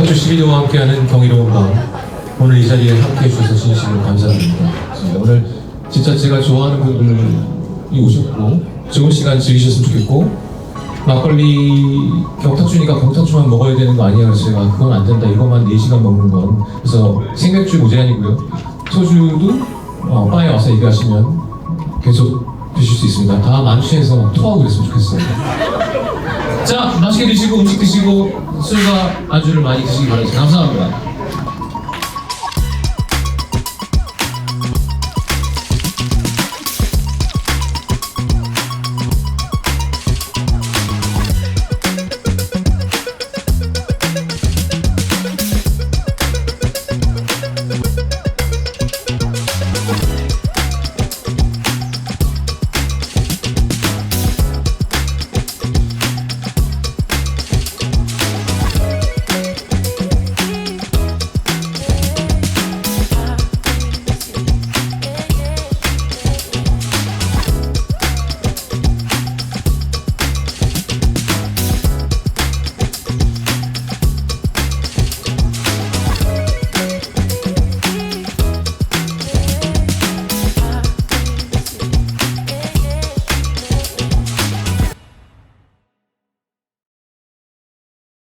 함께하는 경이로운 밤 오늘 이 자리에 함께해 주셔서 진심으로 감사드립니다. 네, 오늘 진짜 제가 좋아하는 분들이 오셨고 좋은 시간 즐기셨으면 좋겠고 막걸리 경탁주니까 경탁주만 먹어야 되는 거 아니에요 제가 그건 안 된다. 이것만 4시간 먹는 건. 그래서 생맥주 무제한이고요. 소주도 어, 바에 와서 얘기하시면 계속 드실 수 있습니다. 다 만취해서 토하고 그랬으면 좋겠어요 자 맛있게 드시고 음식 드시고 술과 안주를 많이 드시기 바랍니다. 감사합니다